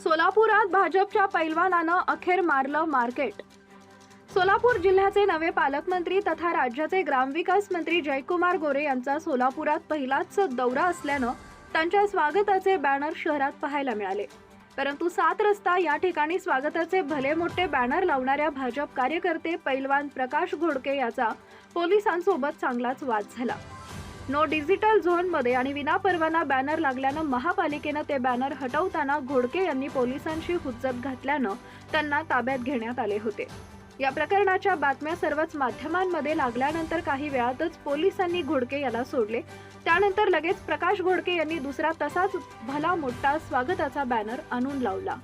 सोलापुरात भाजपच्या पैलवानानं अखेर मारलं मार्केट. सोलापूर जिल्ह्याचे नवे पालकमंत्री तथा राज्याचे ग्रामविकास मंत्री जयकुमार गोरे यांचा सोलापुरात पहिलाच दौरा असल्यानं त्यांच्या स्वागताचे बॅनर शहरात पाहायला मिळाले. परंतु सात रस्ता या ठिकाणी स्वागताचे भले मोठे बॅनर लावणाऱ्या भाजप कार्यकर्ते पैलवान प्रकाश घोडके याचा पोलिसांसोबत चांगलाच वाद झाला. नो डिजिटल झोनमध्ये आणि विनापरवाना बॅनर लागल्यानं महापालिकेनं ते बॅनर हटवताना घोडके यांनी पोलिसांशी हुज्जत घातल्यानं त्यांना ताब्यात घेण्यात आले होते. या प्रकरणाच्या बातम्या सर्वच माध्यमांमध्ये लागल्यानंतर काही वेळातच पोलिसांनी घोडके याला सोडले. त्यानंतर लगेच प्रकाश घोडके यांनी दुसरा तसाच भला मोठा स्वागताचा बॅनर आणून लावला.